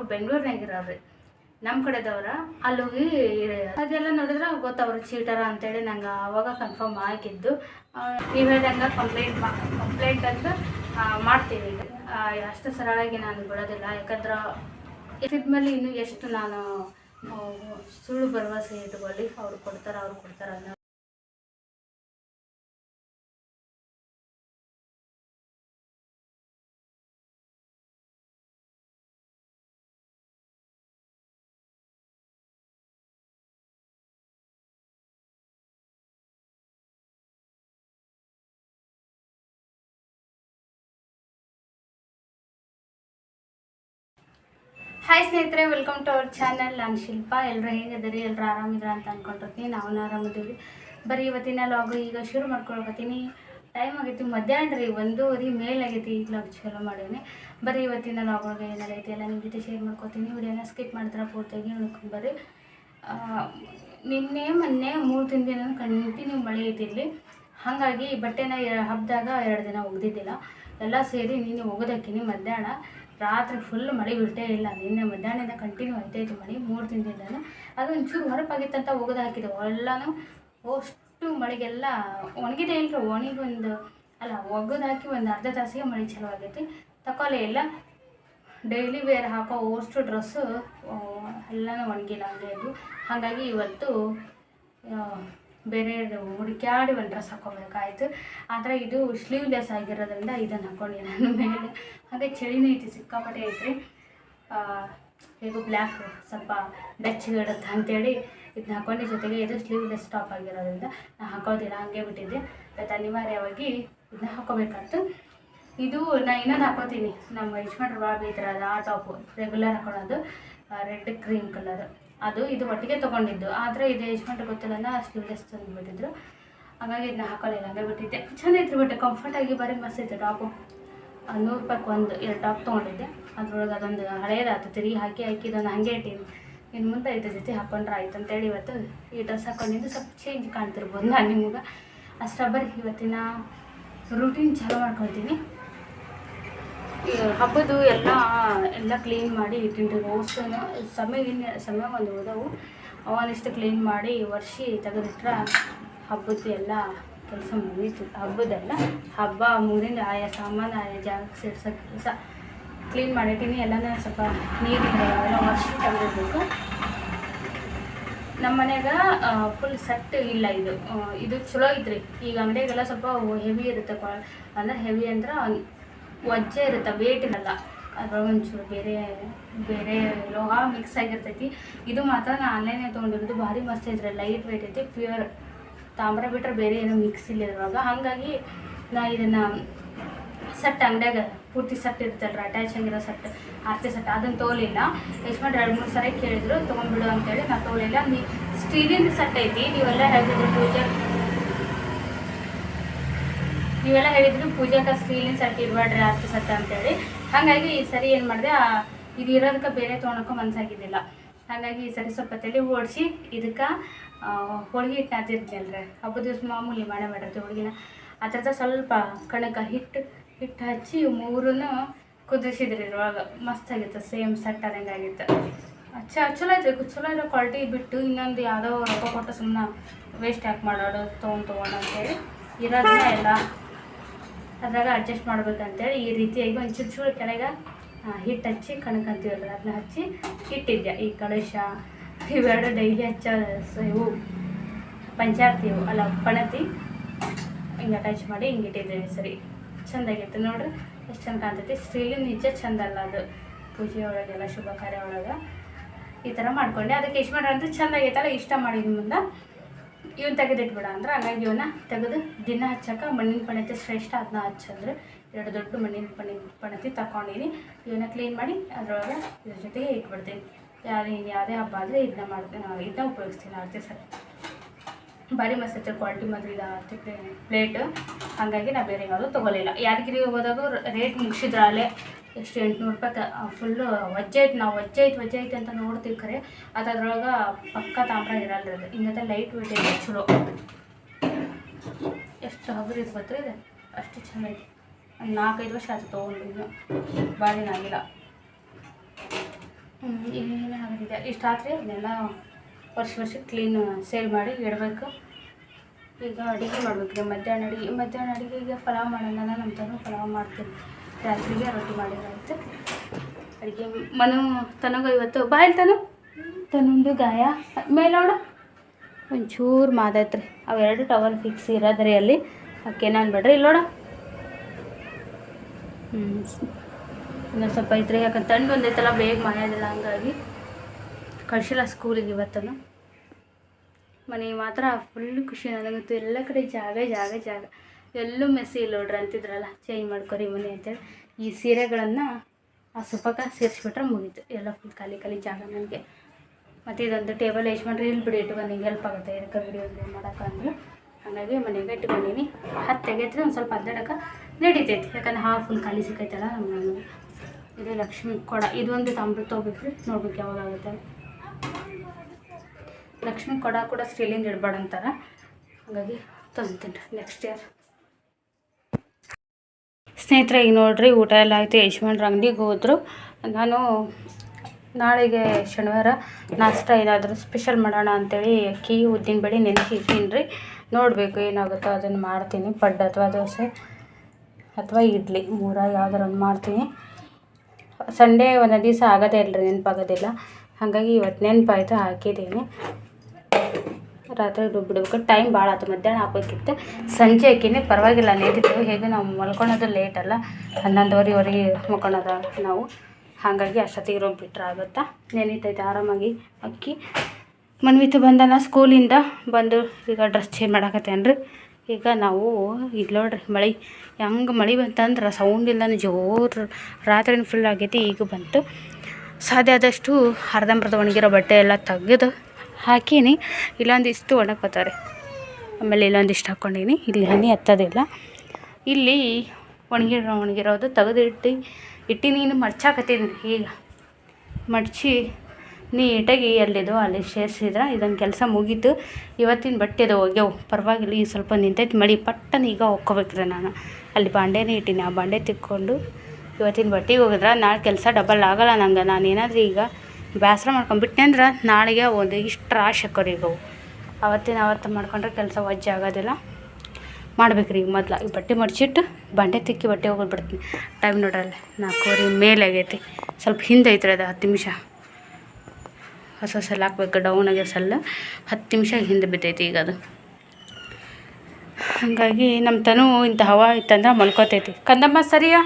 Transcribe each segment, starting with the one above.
ಅವರು ಬೆಂಗಳೂರಿನಾಗಿರೋರು. ನಮ್ಮ ಕಡೆದವ್ರ ಅಲ್ಲಿ ಹೋಗಿ ಅದೆಲ್ಲ ನೋಡಿದ್ರೆ ಗೊತ್ತವ್ರು ಚೀಟರ ಅಂತೇಳಿ ನಂಗೆ ಅವಾಗ ಕನ್ಫರ್ಮ್ ಆಗಿದ್ದು. ನೀವು ಹೇಳ್ದಂಗೆ ಕಂಪ್ಲೇಂಟ್ ಮಾ ಕಂಪ್ಲೇಂಟ್ ಅಂತ ಮಾಡ್ತೀವಿ ಈಗ. ಅಷ್ಟು ಸರಳಾಗಿ ನಾನು ಬಿಡೋದಿಲ್ಲ. ಯಾಕಂದ್ರೆ ಇದ್ಮೇಲೆ ಇನ್ನು ಎಷ್ಟು ನಾನು ಸುಳ್ಳು ಭರವಸೆ ಇಟ್ಕೊಳ್ಳಿ, ಅವ್ರು ಕೊಡ್ತಾರೆ ಅವ್ರು ಕೊಡ್ತಾರೆ ಅನ್ನೋ ಹಾಯ್ ಸ್ನೇಹಿತರೆ ವೆಲ್ಕಮ್ ಟು ಅವರ್ ಚಾನಲ್ ನಾನು ಶಿಲ್ಪ ಎಲ್ಲರೂ ಹೇಗಿದ್ದೀರಿ? ಎಲ್ಲರೂ ಆರಾಮಿದ್ರ ಅಂತ ಅಂದ್ಕೊಂಡಿರ್ತೀನಿ ನಾವು ಆರಾಮಿದ್ದೀವಿ. ಬರೀ ಇವತ್ತಿನ ಲಾಗು ಈಗ ಶುರು ಮಾಡ್ಕೊಳ್ಬತ್ತೀನಿ. ಟೈಮ್ ಆಗೈತಿ ಮಧ್ಯಾಹ್ನ ರೀ. ಒಂದೂವರೆ ಮೇಲೆ ಆಗೈತಿ ಈಗ ಲಾಗ್ ಚಲೋ ಮಾಡೀನಿ. ಬರೀ ಇವತ್ತಿನ ಲಾಗ್ ಒಳಗೆ ಐತಿ ಎಲ್ಲ ನಿಮ್ಮ ಜೊತೆ ಶೇರ್ ಮಾಡ್ಕೊತೀನಿ. ವಿಡಿಯೋನ ಸ್ಕಿಪ್ ಮಾಡಿದ್ರೆ ಪೂರ್ತಿಯಾಗಿ ಆ, ನಿನ್ನೆ ಮೊನ್ನೆ ಮೂರು ತಿನ್ ದಿನ ಕಂಟಿನ್ಯೂ ಮಳೆ ಇಲ್ಲಿ ಹಾಗಾಗಿ ಬಟ್ಟೆನ ಹಬ್ಬದಾಗ ಎರಡು ದಿನ ಒಗ್ದಿದ್ದಿಲ್ಲ. ಎಲ್ಲ ಸೇರಿ ನೀನು ಒಗದಾಕಿನಿ ಮಧ್ಯಾಹ್ನ. ರಾತ್ರಿ ಫುಲ್ ಮಳೆ ಬಿಟ್ಟೇ ಇಲ್ಲ. ನಿನ್ನೆ ಮಧ್ಯಾಹ್ನದಿಂದ ಕಂಟಿನ್ಯೂ ಐತೈತಿ ಮಳೆ, ಮೂರು ದಿನದಿಂದ ಅದು ಒಂಚೂರು ಹೊರಪಾಗಿತ್ತಂತ ಒಗೆದು ಹಾಕಿದೆ. ಎಲ್ಲನೂ ಅಷ್ಟು ಮಳೆಗೆಲ್ಲ ಒಣಗಿದೆ ಇಲ್ರಿ ಒಣಗಿ ಒಂದು ಅಲ್ಲ ಒಗೆದು ಹಾಕಿ ಒಂದು ಅರ್ಧ ತಾಸಿಗೆ ಮಳೆ ಚಲೋ ಆಗೈತಿ. ತಕೊಲೆ ಇಲ್ಲ ಡೈಲಿ ವೇರ್ ಹಾಕೋ ಅಷ್ಟು ಡ್ರೆಸ್ಸು ಎಲ್ಲನೂ ಒಣಗಿಲ್ಲ ಹಂಗೆ ಇದು ಹಾಗಾಗಿ ಇವತ್ತು ಬೇರೆ ಹುಡುಕ್ಯಾಡಿ ಒಂದು ಡ್ರೆಸ್ ಹಾಕೋಬೇಕಾಯ್ತು. ಆದರೆ ಇದು ಸ್ಲೀವ್ಲೆಸ್ ಆಗಿರೋದ್ರಿಂದ ಇದನ್ನು ಹಾಕೊಂಡೆ ನಾನು ಮೇಲೆ. ಹಾಗೆ ಚಳಿನೂ ಐತಿ, ಸಿಕ್ಕಾಪಟ್ಟೆ ಐತ್ರಿ. ಹೇಗೂ ಬ್ಲ್ಯಾಕ್ ಸ್ವಲ್ಪ ಬೆಚ್ಚಗಿಡುತ್ತೆ ಅಂತೇಳಿ ಇದನ್ನ ಹಾಕೊಂಡೆ. ಜೊತೆಗೆ ಇದು ಸ್ಲೀವ್ಲೆಸ್ ಟಾಪ್ ಆಗಿರೋದ್ರಿಂದ ನಾನು ಹಾಕೋದಿಲ್ಲ ಹಾಗೆ ಬಿಟ್ಟಿದ್ದೆ. ಮತ್ತು ಅನಿವಾರ್ಯವಾಗಿ ಇದನ್ನ ಹಾಕೋಬೇಕಾಯ್ತು. ಇದು ನಾ ಇನ್ನೊಂದು ಹಾಕೋತೀನಿ. ನಮ್ಮ ಯಜಮಾನ್ರು ಭಾಳ ಅದು ಆ ಟಾಪು ರೆಗ್ಯುಲರ್ ಹಾಕೊಳ್ಳೋದು ರೆಡ್ ಕ್ರೀಮ್ ಕಲರ್ ಅದು ಇದು ಒಟ್ಟಿಗೆ ತೊಗೊಂಡಿದ್ದು. ಆದರೆ ಇದು ಯಜಮಾನ್ರು ಗೊತ್ತಿಲ್ಲ ಅಷ್ಟು ಸ್ಲೀವ್ಲೆಸ್ ತಂದುಬಿಟ್ಟಿದ್ರು. ಹಾಗಾಗಿ ಇದನ್ನ ಹಾಕೊಳ್ಳಿಲ್ಲ, ಹಂಗೆ ಬಿಟ್ಟಿದ್ದೆ. ಚೆನ್ನಾಗಿತ್ತು ಬಟ್ ಕಂಫರ್ಟಾಗಿ ಬರೀ ಮಸ್ತ್ ಐತೆ ಟಾಪು. ನೂರು ರೂಪಾಯ್ಗೆ ಒಂದು, ಎರಡು ಟಾಪ್ ತೊಗೊಂಡಿದ್ದೆ. ಅದ್ರೊಳಗೆ ಅದೊಂದು ಹಳೇದಾಯ್ತು ತಿರುಗಿ ಹಾಕಿ ಹಾಕಿ, ಇದೊಂದು ಹಂಗೆ ಇಟ್ಟೀನಿ ಇನ್ನು ಮುಂದೆ ಇದ್ರ ಜೊತೆ ಹಾಕೊಂಡ್ರೆ ಆಯ್ತು ಅಂತೇಳಿ ಇವತ್ತು ಈ ಡ್ರೆಸ್ ಹಾಕೊಂಡಿದ್ದು ಸ್ವಲ್ಪ ಚೇಂಜ್ ಕಾಣ್ತಿರ್ಬೋದು ನಾನು ನಿಮ್ಗೆ. ಅಷ್ಟೇ ಬರೀ ಇವತ್ತಿನ ರೂಟೀನ್ ಚಾಲೂ ಮಾಡ್ಕೊಳ್ತೀನಿ. ಈ ಹಬ್ಬದ್ದು ಎಲ್ಲ ಎಲ್ಲ ಕ್ಲೀನ್ ಮಾಡಿ ಇಟ್ಟಿನ್ರಿ. ರೋಸ್ಟನ್ನು ಸಮಯಗಿನ್ನ ಸಮಯ ಒಂದು ಹೋದವು. ಅವನಿಷ್ಟು ಕ್ಲೀನ್ ಮಾಡಿ ವರ್ಷಿ ತೆಗೆದಿಟ್ರೆ ಹಬ್ಬದ್ದು ಎಲ್ಲ ಕೆಲಸ ಮುಗೀತು. ಹಬ್ಬದೆಲ್ಲ ಹಬ್ಬ ಮುಗಿದಿಂದ ಆಯಾ ಸಾಮಾನು, ಆಯಾ ಜಾಗಕ್ಕೆ ಸೇರ್ಸೋ ಕೆಲಸ ಕ್ಲೀನ್ ಮಾಡಿಟ್ಟಿನಿ. ಎಲ್ಲನೂ ಸ್ವಲ್ಪ ನೀರಿಂದ ಎಲ್ಲ ವರ್ಷಿ ತೆಗೆದಿರ್ಬೇಕು ನಮ್ಮ ಮನೆಯಾಗ ಫುಲ್ ಸೆಟ್ ಇಲ್ಲ ಇದು. ಇದು ಚಲೋ ಐತ್ರಿ. ಈಗ ಅಂಗಡಿಯಾಗೆಲ್ಲ ಸ್ವಲ್ಪ ಹೆವಿ ಇರುತ್ತೆ. ಕ್ವಾ- ಅಂದ್ರೆ ಹೆವಿ ಅಂದ್ರೆ ವಜ್ಜೆ ಇರುತ್ತೆ ವೇಟ್ ಇರಲ್ಲ. ಅದ್ರೊಳಗೆ ಒಂಚೂರು ಬೇರೆ ಬೇರೆ ಲೋಹ ಮಿಕ್ಸ್ ಆಗಿರ್ತೈತಿ. ಇದು ಮಾತ್ರ ನಾನು ಆನ್ಲೈನಲ್ಲಿ ತೊಗೊಂಡಿರೋದು, ಭಾರಿ ಮಸ್ತ್ ಇದ್ರೆ ಲೈಟ್ ವೇಟ್ ಐತಿ ಪ್ಯೂರ್ ತಾಮ್ರ ಬಿಟ್ರೆ ಬೇರೆ ಏನೂ ಮಿಕ್ಸ್ ಇಲ್ಲ ಇದ್ರೊಳಗೆ. ಹಾಗಾಗಿ ನಾ ಇದನ್ನು ಸೆಟ್ ಅಂಗಡಿಯಾಗ, ಪೂರ್ತಿ ಸೆಟ್ ಇರ್ತಲ್ರಿ ಅಟ್ಯಾಚ್ ಆಗಿರೋ ಸೆಟ್, ಆರ್ತಿ ಸೆಟ್, ಅದನ್ನು ತೋಲಿಲ್ಲ. ಎಷ್ಟು ಮಾಡಿ ಎರಡು ಮೂರು ಸರಿ ಕೇಳಿದ್ರು, ತೊಗೊಂಡ್ಬಿಡು ಅಂತೇಳಿ ನಾನು ತೋಲಿಲ್ಲ. ನೀ ಸ್ಟೀಲಿಂದ ಸೆಟ್ ಐತಿ, ನೀವೆಲ್ಲ ಹೇಳ್ತಿದ್ರು ಪೂಜೆ. ನೀವೆಲ್ಲ ಹೇಳಿದ್ರು ಪೂಜಾಕ ಸ್ಟೀಲಿನ ಸಟ್ ಇರಬೇಡ್ರಿ ಆರ್ತಿ ಅಂತ ಅಂತೇಳಿ. ಹಾಗಾಗಿ ಈ ಸರಿ ಏನು ಮಾಡಿದೆ ಇದು ಇರೋದಕ್ಕೆ ಬೇರೆ ತೊಗೊಳಕ್ಕೂ ಮನಸ್ಸಾಗಿದ್ದಿಲ್ಲ ಹಾಗಾಗಿ ಈ ಸರಿ ಸ್ವಲ್ಪ ತಲೆ ಓಡಿಸಿ ಇದಕ್ಕೆ ಹೋಳಿಗೆ ಹಿಟ್ಟು ಹಾತಿರ್ತೀನಲ್ರಿ ಹಬ್ಬದ ದಿವಸ ಮಾಮೂಲಿ ಮಾಡೇ ಮಾಡಿರ್ತೀವಿ ಹೋಳಿಗೆನ. ಥರದ ಸ್ವಲ್ಪ ಕಣಕ ಹಿಟ್ಟು ಹಿಟ್ಟು ಹಚ್ಚಿ ಮೂರನ್ನು ಕುದಿಸಿದ್ರಿ ಇದ್ರೊಳಗೆ. ಮಸ್ತ್ ಆಗಿತ್ತು ಸೇಮ್ ಸಟ್ ಆದಂಗೆ ಆಗಿತ್ತು. ಚ ಚಲೋ ಐತ್ರಿ ಚಲೋ ಇರೋ ಕ್ವಾಲಿಟಿ ಬಿಟ್ಟು ಇನ್ನೊಂದು ಯಾವುದೋ ರೊಕ್ಕ ಕೊಟ್ಟು ಸುಮ್ಮನೆ ವೇಸ್ಟ್ ಯಾಕೆ ಮಾಡೋದು, ತೊಗೊಂಡು ತೊಗೊಂಡು ಅಂತೇಳಿ. ಇರೋದನ್ನ ಎಲ್ಲ ಅದ್ರಾಗ ಅಡ್ಜಸ್ಟ್ ಮಾಡ್ಬೇಕಂತೇಳಿ ಈ ರೀತಿಯಾಗಿ ಒಂದು ಚೂರು ಚೂರು ಕೆಳಗೆ ಹಿಟ್ಟು ಹಚ್ಚಿ ಕಣಕ್ ಅಂತೀವಲ್ಲ ಅದನ್ನ ಹಚ್ಚಿ ಹಿಟ್ಟಿದ್ಯಾ ಈ ಕಳಶ, ಇವೆರಡು ಡೈಲಿ ಹಚ್ಚ ಇವು ಪಂಚಾರ್ತಿ ಇವು. ಅಲ್ಲ, ಪಣತಿ. ಹಿಂಗೆ ಅಟ್ಯಾಚ್ ಮಾಡಿ ಹಿಂಗೆ ಇಟ್ಟಿದ್ದೆ ಸರಿ. ಚೆಂದಾಗಿತ್ತು ನೋಡ್ರಿ. ಎಷ್ಟು ಚಂದ ಕಾಣ್ತೈತಿ. ಸ್ತ್ರೀಲಿ ನಿಜ ಚಂದ ಅಲ್ಲ ಅದು. ಪೂಜೆ ಒಳಗೆಲ್ಲ, ಶುಭ ಕಾರ್ಯ ಒಳಗೆ ಈ ಥರ ಮಾಡ್ಕೊಂಡೆ. ಅದಕ್ಕೆ ಎಷ್ಟು ಮಾಡ್ರಿ ಅಂದ್ರೆ ಚಂದ ಆಗೈತಲ್ಲ, ಇಷ್ಟ ಮಾಡಿದ ಮುಂದೆ ಇವನ್ ತೆಗೆದಿಟ್ಬಿಡ ಅಂದ್ರೆ ಹಂಗಾಗಿ ಇವನ್ನ ತೆಗೆದು ದಿನ ಹಚ್ಚಕ್ಕೆ ಮಣ್ಣಿನ ಪಣತಿ ಶ್ರೇಷ್ಠ ಅದನ್ನ ಹಚ್ಚಂದ್ರೆ ಎರಡು ದೊಡ್ಡ ಮಣ್ಣಿನ ಪಣಿ, ಪಣತಿ ತಗೊಂಡಿನಿ ಇವನ್ನ ಕ್ಲೀನ್ ಮಾಡಿ ಅದರೊಳಗೆ ಇದ್ರ ಜೊತೆಗೆ ಇಟ್ಬಿಡ್ತೀನಿ. ಯಾರು ಯಾವುದೇ ಹಬ್ಬ ಆದರೆ ಇದನ್ನ ಮಾಡ್ತೀನಿ ಇದನ್ನ ಉಪಯೋಗಿಸ್ತೀನಿ ಆರತಿ ಸರ್. ಭಾರಿ ಮಸ್ತ್ ಕ್ವಾಲಿಟಿ ಮಾತ್ರ ಇದು ಪ್ಲೇಟ್ ಹಾಗಾಗಿ ನಾ ಬೇರೆ ಯಾವುದು ತೊಗೊಲಿಲ್ಲ ಯಾದಗಿರಿಗೆ ಹೋದಾಗ ರೇಟ್ ಮುಗಿಸಿದ್ರ ಅಲ್ಲೇ ಎಷ್ಟು ಎಂಟುನೂರು ರೂಪಾಯಿ ಫುಲ್ಲು ವಜ್ಜೆ ಐತೆ ನಾವು ವಜ್ಜೆ ಐತೆ ವಜ್ಜೆ ಐತೆ ಅಂತ ನೋಡ್ತೀವಿ ಖರೆ. ಅದು ಅದ್ರೊಳಗೆ ಪಕ್ಕ ತಾಮ್ರ ಇರಲ್ಲ ಅದು. ಹಿಂಗತ್ತೆ ಲೈಟ್ ವೇಟ್ ಇದೆ ಚಲೋ. ಎಷ್ಟು ಹಗುರಿ ಇದು ಗೊತ್ತಾ ಇದೆ? ಅಷ್ಟು ಐತಿ ಒಂದು ನಾಲ್ಕೈದು ವರ್ಷ ಆಯ್ತು ತೊಗೊಂಡು ಇನ್ನು. ಭಾಳ ದಿನ ಆಗಿಲ್ಲ ಇದೆ ಇಷ್ಟು ಆದರೆ ಅದನ್ನೆಲ್ಲ ವರ್ಷ ವರ್ಷ ಕ್ಲೀನ್ ಸೇಲ್ ಮಾಡಿ ಇಡಬೇಕು. ಈಗ ಅಡುಗೆ ಮಾಡ್ಬೇಕು ರೀ ಮಧ್ಯಾಹ್ನ ಅಡುಗೆ, ಮಧ್ಯಾಹ್ನ ಅಡುಗೆಗೆ ಪಲಾವ್ ಮಾಡೋಣ. ನಮ್ಮ ತಂದು ಪಲಾವ್ ಮಾಡ್ತೀನಿ. ರಾತ್ರಿಗೆ ರೊಟ್ಟಿ ಮಾಡಿರೋದು ಅಡುಗೆ ಮನು, ತನಗ ಇವತ್ತು. ಬಾಯ್ ತನು. ತನೊಂದು ಗಾಯ. ಮೇಲೆ ನೋಡು. ಒಂಚೂರು ಮಾದೈತ್ರಿ ಅವೆರಡು ಟವಲ್ ಫಿಕ್ಸ್ ಇರೋದ್ರಿ ಅಲ್ಲಿ. ಅಕ್ಕೇನ ಅನ್ಬೇಡ್ರಿ? ಇಲ್ಲಿ ನೋಡು. ಹ್ಞೂ ಇನ್ನೊಂದು ಸ್ವಲ್ಪ ಐತ್ರಿ ಯಾಕಂದ್ರೆ ತಣ್ಣು ಬಂದೈತಲ್ಲ, ಬೇಗ ಮಾಯೋದಿಲ್ಲ ಹಂಗಾಗಿ. ಕಳಿಸಿಲ್ಲ ಸ್ಕೂಲಿಗೆ ಇವತ್ತನು ಮನೆ ಮಾತ್ರ ಫುಲ್ ಖುಷಿ ನನಗಂತೂ. ಎಲ್ಲ ಕಡೆ ಜಾಗ ಜಾಗ ಜಾಗ. ಎಲ್ಲೂ ಮೆಸ್ಸಿ ಇಲ್ಲ ನೋಡ್ರಿ ಅಂತಿದ್ರಲ್ಲ ಚೇಂಜ್ ಮಾಡ್ಕೊರಿ ಮನೆ ಅಂತೇಳಿ. ಈ ಸೀರೆಗಳನ್ನು ಆ ಸುಪಕ ಸೇರಿಸ್ಬಿಟ್ರೆ ಮುಗೀತು. ಎಲ್ಲ ಫುಲ್ ಖಾಲಿ ಖಾಲಿ ಜಾಗ ನನಗೆ ಮತ್ತು ಇದೊಂದು ಟೇಬಲ್ ಮಾಡ್ರಿ ಇಲ್ಲಿ ಬಿಡಿ ಇಟ್ಕೊಂಡು ನಿಂಗೆ ಹೆಲ್ಪ್ ಆಗುತ್ತೆ. ಇದಕ್ಕೆ ವಿಡಿಯೋ ಮಾಡೋಕೆ ಅಂದ್ರೆ. ಹಾಗಾಗಿ ಮನೆಗೆ ಇಟ್ಕೊಂಡೀನಿ. ಹತ್ತು ತೆಗೆದ್ರೆ ಒಂದು ಸ್ವಲ್ಪ ಅದ್ದಾಡಕ್ಕೆ ನಡೀತೈತಿ. ಯಾಕಂದ್ರೆ ಹಾಫ್ ಫುಲ್ ಖಾಲಿ ಸಿಕ್ಕೈತಲ್ಲ ನಮ್ಮ ಇದು ಲಕ್ಷ್ಮಿ ಕೊಡ. ಇದೊಂದು ತಾಮ್ರ ತೊಗೋಬೇಕ್ರಿ. ನೋಡ್ಬೇಕು ಯಾವಾಗಾಗುತ್ತೆ ಲಕ್ಷ್ಮಿ ಕೊಡ ಕೂಡ ಸ್ಟೀಲಿಂದ ಇಡಬೇಡ ಅಂತಾರೆ. ಹಾಗಾಗಿ ತಂತೀನಿ ನೆಕ್ಸ್ಟ್ ಇಯರ್ ಸ್ನೇಹಿತರೆ, ಈಗ ನೋಡಿರಿ ಊಟ ಎಲ್ಲ ಆಯಿತು. ಯಜಮಾನ್ರ ಅಂಗಡಿಗೆ ಹೋದರು. ನಾನು ನಾಳೆಗೆ ಶನಿವಾರ ನಾಷ್ಟ ಏನಾದರೂ ಸ್ಪೆಷಲ್ ಮಾಡೋಣ ಅಂಥೇಳಿ ಅಕ್ಕಿ, ಉದ್ದಿನ ಬೇಳೆ ನೆನೆಸಿ ಇಟ್ಟಿನಿ ರೀ ನೋಡಬೇಕು ಏನಾಗುತ್ತೋ ಅದನ್ನು ಮಾಡ್ತೀನಿ. ಪಡ್ಡು ಅಥವಾ ದೋಸೆ ಅಥವಾ ಇಡ್ಲಿ ಮೂರ ಯಾವ್ದಾರು ಮಾಡ್ತೀನಿ. ಸಂಡೇ ಒಂದೊಂದು ದಿವಸ ಆಗೋದೇ ಇಲ್ಲ ರೀ ನೆನಪಾಗೋದಿಲ್ಲ. ಹಾಗಾಗಿ ಇವತ್ತು ನೆನಪಾಯ್ತು, ಹಾಕಿದ್ದೀನಿ. ರಾತ್ರಿ ಬಿಡಬೇಕು ಟೈಮ್ ಭಾಳ ಆಯ್ತು ಮಧ್ಯಾಹ್ನ ಹಾಕ್ಬೇಕಿತ್ತು. ಸಂಜೆ ಹಾಕಿನಿ ಪರವಾಗಿಲ್ಲ. ನೀಡಿದ್ದೆವು ಹೇಗೆ ನಾವು ಮಲ್ಕೊಳೋದು ಲೇಟ್ ಅಲ್ಲ. ಹನ್ನೊಂದುವರೆವರೆಗೆ ಮಲ್ಕೊಳೋದ ನಾವು. ಹಾಗಾಗಿ ಅಷ್ಟೊತ್ತಿಗೆ ರುಬ್ಬಿಟ್ರೆ ಆಗುತ್ತಾ? ನೆನೀತೈತೆ. ಆರಾಮಾಗಿ ಅಕ್ಕಿ. ಮನ್ವಿತು ಬಂದನ ಸ್ಕೂಲಿಂದ ಬಂದು ಈಗ ಡ್ರೆಸ್ ಚೇಂಜ್ ಮಾಡಾಕತ್ತೇನ್ರಿ ಈಗ ನಾವು ಇಲ್ಲಿ ನೋಡ್ರಿ, ಮಳೆ. ಹೆಂಗೆ ಮಳೆ ಬಂತಂದ್ರೆ ಸೌಂಡ್ ಇಲ್ಲನ ಜೋರು ರಾತ್ರಿನ ಫುಲ್ ಆಗೈತಿ. ಈಗ ಬಂತು. ಸಾಧ್ಯ ಆದಷ್ಟು ಅರ್ಧಂಬರ್ಧ ಒಣಗಿರೋ ಬಟ್ಟೆ ಎಲ್ಲ ತೆಗೆದು ಹಾಕೀನಿ. ಇಲ್ಲೊಂದಿಷ್ಟು ಒಣಕೋತಾರೆ ಆಮೇಲೆ ಇಲ್ಲೊಂದಿಷ್ಟು ಹಾಕ್ಕೊಂಡೀನಿ. ಇಲ್ಲಿ ಹನಿ ಹತ್ತೋದಿಲ್ಲ ಇಲ್ಲಿ. ಒಣಗಿರೋ, ಒಣಗಿರೋದು ತೆಗೆದಿಟ್ಟು ಇಟ್ಟು ನೀನು ಮಡ್ಚಾಕತ್ತೀನಿ. ಈಗ ಮಡಚಿ ನೀಟಾಗಿ ಎಲ್ಲಿದೋ ಅಲ್ಲಿ ಸೇರಿಸಿದ್ರೆ ಇದೊಂದು ಕೆಲಸ ಮುಗೀತು. ಇವತ್ತಿನ ಬಟ್ಟೆ ಅದು ಹೋಗ್ಯವು ಪರವಾಗಿಲ್ಲ, ಈಗ ಸ್ವಲ್ಪ ನಿಂತೈತಿ. ಮಳೆ ಪಟ್ಟನ ಈಗ ಹೋಗ್ಕೋಬೇಕ್ರಿ ನಾನು. ಅಲ್ಲಿ ಬಾಂಡೆನೇ ಇಟ್ಟೀನಿ ಆ ಬಾಂಡೆ ತಿಕ್ಕೊಂಡು ಇವತ್ತಿನ ಬಟ್ಟೆಗೆ ಹೋಗಿದ್ರೆ. ನಾಳೆ ಕೆಲಸ ಡಬಲ್ ಆಗೋಲ್ಲ ನಂಗೆ. ನಾನು ಏನಾದರೂ ಈಗ ಬೇಸರ ಮಾಡ್ಕೊಂಡ್ಬಿಟ್ಟೆ ಅಂದ್ರೆ ನಾಳೆಗೆ ಒಂದು ಇಷ್ಟು ರಾಶಿ ಅವು ಅವತ್ತಿನ ಅವತ್ತು ಮಾಡ್ಕೊಂಡ್ರೆ ಕೆಲಸ ವಜ್ಜೆ ಆಗೋದಿಲ್ಲ. ಮಾಡ್ಬೇಕು ರೀ ಮೊದ್ಲು. ಈ ಬಟ್ಟೆ ಮಡ್ಚಿಟ್ಟು ಬಂಡೆ ತಿಕ್ಕಿ ಬಟ್ಟೆ ಹೋಗೋದು ಬಿಡ್ತೀನಿ ಟೈಮ್ ನೋಡ್ರಲ್ಲ ನಾಲ್ಕೂವರೆ ಮೇಲೆ ಆಗೈತಿ. ಸ್ವಲ್ಪ ಹಿಂದೆ ಐತ್ರಿ ಅದು ಹತ್ತು ನಿಮಿಷ. ಹೊಸ ಹೊಸ ಹಾಕ್ಬೇಕು, ಡೌನ್ ಆಗ್ಯ ಸಲ್ಲ. ಹತ್ತು ನಿಮಿಷ ಹಿಂದೆ ಬಿದ್ದೈತಿ ಈಗ ಅದು. ಹಾಗಾಗಿ ನಮ್ಮ ತನು ಇಂಥ ಹವಾ ಇತ್ತಂದ್ರೆ ಮಲ್ಕೋತೈತಿ. ಕಂದಮ್ಮ ಸರಿಯಾ?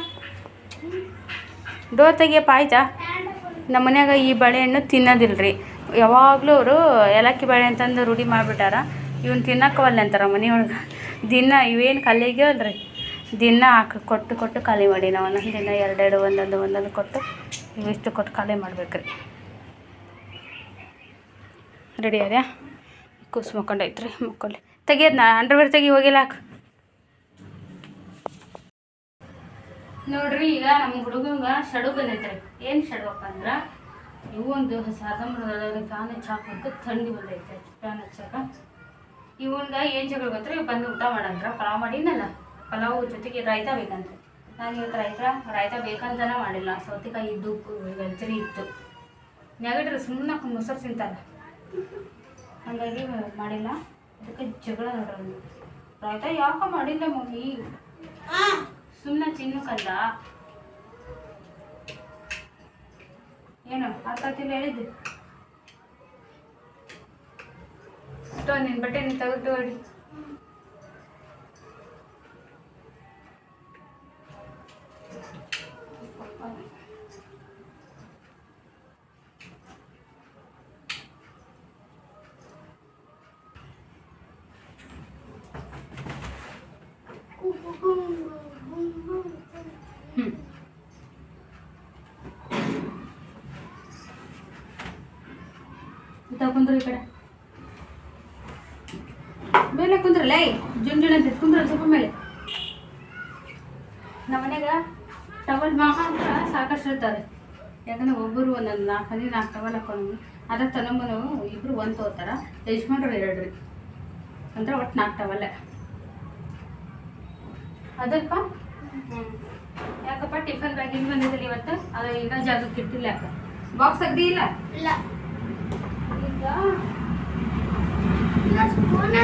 ಡೋರ್ ತೆಗಿಯಪ್ಪ, ಆಯ್ತಾ? ನಮ್ಮ ಮನ್ಯಾಗ ಈ ಬಾಳೆಹಣ್ಣು ತಿನ್ನೋದಿಲ್ಲ ರೀ ಯಾವಾಗಲೂ ಅವರು ಏಲಕ್ಕಿ ಬಾಳೆ ಅಂತಂದು ರೂಢಿ ಮಾಡಿಬಿಟ್ಟಾರ. ಇವನ್ ತಿನ್ನಕ್ಕವಲ್ಲ ಅಂತಾರೆ ಮನೆಯೊಳಗೆ. ದಿನ ಇವೇನು ಖಾಲಿ ಆಗ್ಯಾವಲ್ಲ ರೀ ದಿನ ಹಾಕಿ ಕೊಟ್ಟು ಕೊಟ್ಟು ಖಾಲಿ ಮಾಡಿ ನಾವು ದಿನ ಎರಡೆರಡು ಒಂದೊಂದು ಒಂದೊಂದು ಕೊಟ್ಟು ಇವಿಷ್ಟು ಕೊಟ್ಟು ಖಾಲಿ ಮಾಡ್ಬೇಕು ರೀ ರೆಡಿ ಅದ್ಯಾ ಕೂಸು ಮಕ್ಕೊಂಡೈತೆ ರೀ ಮಕ್ಕೊಳ್ಳಿ. ತೆಗಿಯೋದು ನಾ ಅಂಡರ್ವೇರ್ ತೆಗಿ ಹೋಗಿಲ್ಲ ಹಾಕು. ನೋಡ್ರಿ, ಈಗ ನಮ್ಮ ಹುಡುಗಂಗ ಶಡು ಬಂದೈತ್ರಿ ಏನು ಶಡುವಪ್ಪ ಅಂದ್ರೆ? ಇವು ಒಂದು ಸಾದಂಬ್ರದಲ್ಲಿ ಫ್ಯಾನ್ ಹಚ್ಚಾಕ ಥಂಡಿ ಬಂದೈತೆ ಫ್ಯಾನ್ ಹಚ್ಚಾಕ. ಇವನ್ಗ ಏನು ಜಗಳ ಗೊತ್ತ್ರಿ? ಬಂದು ಊಟ ಮಾಡಂದ್ರ, ಪಲಾವ್ ಮಾಡಿನಲ್ಲ ಪಲಾವ್ ಜೊತೆಗೆ ರಾಯ್ತ ಬೇಕಂತ ನಾನು ಇವತ್ತು ರೈತ ರಾಯ್ತ ಬೇಕಂತನ ಮಾಡಿಲ್ಲ. ಸೌತೆಕಾಯಿ ಇದ್ದು ಗಂಜರಿ ಇತ್ತು. ನೆಗಡ್ರಿ ಸುಮ್ಮನೆ ಮೊಸರು ತಿಂತಾರೆ. ಹಾಗಾಗಿ ಮಾಡಿಲ್ಲ. ಅದಕ್ಕೆ ಜಗಳ ನೋಡ್ರಿ ರಾಯ್ತ ಯಾಕೋ ಮಾಡಿಲ್ಲ ಮಮ್ಮಿ? ಸುಮ್ಮನೆ ತಿನ್ನಕ್ಕಲ್ಲ ಏನು ಅರ್ಥಾತಿಲ್ಲ ಹೇಳಿದ್ದು. ತೋ ನಿನ್ನ ಬಟ್ಟೆ ನೀನು ತೆಗೆದು ಹೊಡಿ. ಕುಂದ್ರು ಈ ಕಡೆ. ಮೇಲೆ ಕುಂದ್ರಲ್ಲ ಜುನ್ ಜುನ್ ಅಂತ ಕುಂದ್ರ ಸ್ವಲ್ಪ ಮೇಲೆ. ನಮ್ಮ ಮನ್ಯಾಗ ಟವಲ್ ಮಾಹ ಸಾಕಷ್ಟು ಇರ್ತಾರೆ. ಯಾಕಂದ್ರೆ ಒಬ್ಬರು ಒಂದೊಂದು ನಾಲ್ಕು ಹನಿ ನಾಲ್ಕು ಟವಲ್ ಹಾಕೊಂಡು ಅದ್ರ ತನಮನು ಇಬ್ರು ಒಂದು ತಗೋತಾರ ಯಜಮಾನ್ರು ಎರಡು ರೀ ಅಂದ್ರೆ ಒಟ್ಟು ನಾಲ್ಕು ಟವಲ್ಲೇ ಅದಲ್ಪ ಹ್ಞೂ ಯಾಕಪ್ಪ, ಟಿಫನ್ ಬ್ಯಾಗ್ ಹಿಂಗೆ ಇವತ್ತು? ಅದು ಇನ್ನೂ ಜಾಗಕ್ಕೆ ಇಟ್ಟಿಲ್ಲ ಯಾಕೆ? ಬಾಕ್ಸ್ ಅಗ್ದಿ ಇಲ್ಲ? ಇಲ್ಲ. ಸ್ಪೂನ್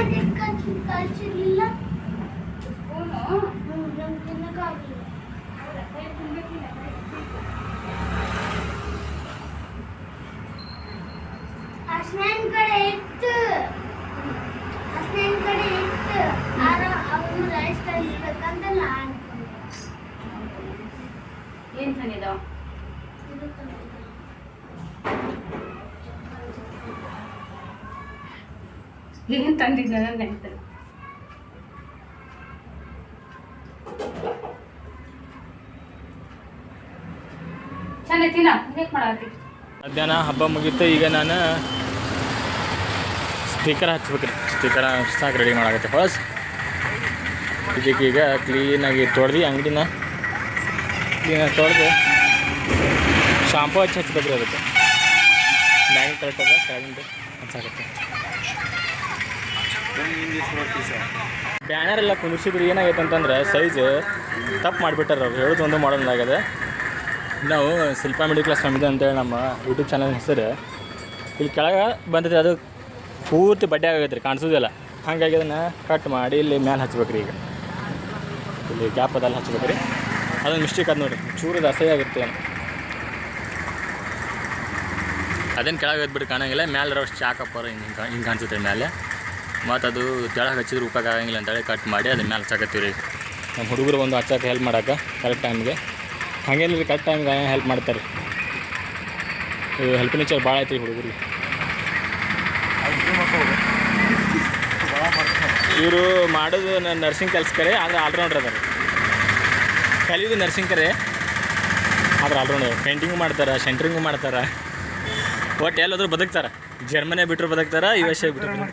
ಏನು ತಂದಿದ್ದ ನೆನಪಿಲ್ಲ ಚೆನ್ನ ತಿನ್ನ ಹೇಗೆ ಮಾಡತ್ತಿ ಮಧ್ಯಾಹ್ನ ಹಬ್ಬ ಮುಗೀತು, ಈಗ ನಾನು ಸ್ಪೀಕರ್ ಹಚ್ಬೇಕ್ರಿ. ಸ್ಪೀಕರ್ ಹಚ್ಚಾಕ ರೆಡಿ ಮಾಡಾಕತ್ತೆ ಹೊಸ ಇದಕ್ಕೆ ಈಗ ಕ್ಲೀನಾಗಿ ತೊಳ್ದು ಅಂಗಡಿನ ಕ್ಲೀನಾಗಿ ತೊಳೆದು ಶಾಂಪು ಹಚ್ಚಿ ಹಚ್ಬೇಕ್ರಿ ಅದಕ್ಕೆ. ಮ್ಯಾಗಿನ ಕರೆಕ್ಟ್ ಅದ, ಕೆಳಗಿಂದ ಹಚ್ಚಾಕತ್ತೆ. ಬ್ಯಾನರ್ ಎಲ್ಲ ಕುಂದಿಸಿದ್ರೆ ಏನಾಗೈತೆ ಅಂತಂದ್ರೆ ಸೈಜ್ ತಪ್ಪು ಮಾಡಿಬಿಟ್ಟಾರೆ ಅವ್ರು. ಹೇಳೋದು ಒಂದು ಮಾಡೋದಾಗದೆ ನಾವು ಶಿಲ್ಪಾ ಮಿಡಿಲ್ ಕ್ಲಾಸ್ ಫ್ಯಾಮಿಲಿ ಅಂತೇಳಿ ನಮ್ಮ ಯೂಟ್ಯೂಬ್ ಚಾನಲ್ ಹೆಸರು. ಇಲ್ಲಿ ಕೆಳಗೆ ಬಂದಿದೆ ಅದು ಪೂರ್ತಿ ಬಡ್ಡೆ ಆಗೈತೆ ರೀ, ಕಾಣಿಸೋದಿಲ್ಲ. ಹಾಗಾಗಿ ಅದನ್ನು ಕಟ್ ಮಾಡಿ ಇಲ್ಲಿ ಮ್ಯಾಲೆ ಹಚ್ಬೇಕು ರೀ ಈಗ. ಇಲ್ಲಿ ಗ್ಯಾಪ್ ಅದಲ್ಲಿ ಹಚ್ಬೇಕು ರೀ ಅದೊಂದು ಮಿಸ್ಟೇಕ್ ಅದು ನೋಡಿರಿ. ಚೂರು ಅಸಹ್ಯ ಆಗುತ್ತೆ ಏನು. ಅದೇನು ಕೆಳಗೆ ಹೋಗ್ಬಿಟ್ಟು ಕಾಣಂಗಿಲ್ಲ. ಮ್ಯಾಲೆ ಚಾಕಪ್ಪ ಹಿಂಗೆ ಹಿಂಗೆ ಕಾಣಿಸುತ್ತೆ ಮ್ಯಾಲೆ. ಮತ್ತು ಅದು ಕೆಳಗೆ ಹಚ್ಚಿದ್ರೆ ಆಗಂಗಿಲ್ಲ ಅಂತೇಳಿ ಕಟ್ ಮಾಡಿ ಅದನ್ನ ಮೇಲೆ ಹಚ್ಚಾಕತ್ತೀವಿ ರೀ ನಮ್ಮ ಹುಡುಗರು ಒಂದು ಹಚ್ಚಕ್ಕೆ ಹೆಲ್ಪ್ ಮಾಡೋಕೆ ಕರೆಕ್ಟ್ ಟೈಮ್ಗೆ ಹಾಗೇನಿಲ್ಲ ಕರೆಕ್ಟ್ ಟೈಮ್ಗೆ ಹೆಲ್ಪ್ ಮಾಡ್ತಾರೆ ರೀ ಹೆಲ್ಪ್ ನೇಚರ್ ಭಾಳ ಐತಿ ಹುಡುಗರಿಗೆ. ಇವರು ಮಾಡೋದು ನರ್ಸಿಂಗ್ ಕೆಲಸ ಕರೆ, ಆದರೆ ಆಲ್ರೌಂಡರ್ ಅದಾರೆ. ಕಲಿಯೋದು ನರ್ಸಿಂಗ್ ಕರೆ, ಆದ್ರೆ ಆಲ್ರೌಂಡರ್ ಪೇಂಟಿಂಗು ಮಾಡ್ತಾರೆ ಸೆಂಟ್ರಿಂಗು ಮಾಡ್ತಾರೆ. ಒಟ್ಟು ಎಲ್ಲಾದರೂ ಬದುಕ್ತಾರೆ. ಜರ್ಮನಿ ಬಿಟ್ಟರು ಬದುಕ್ತಾರೆ ಯು ಎಸ್ ಎ ಬಿಟ್ಟರು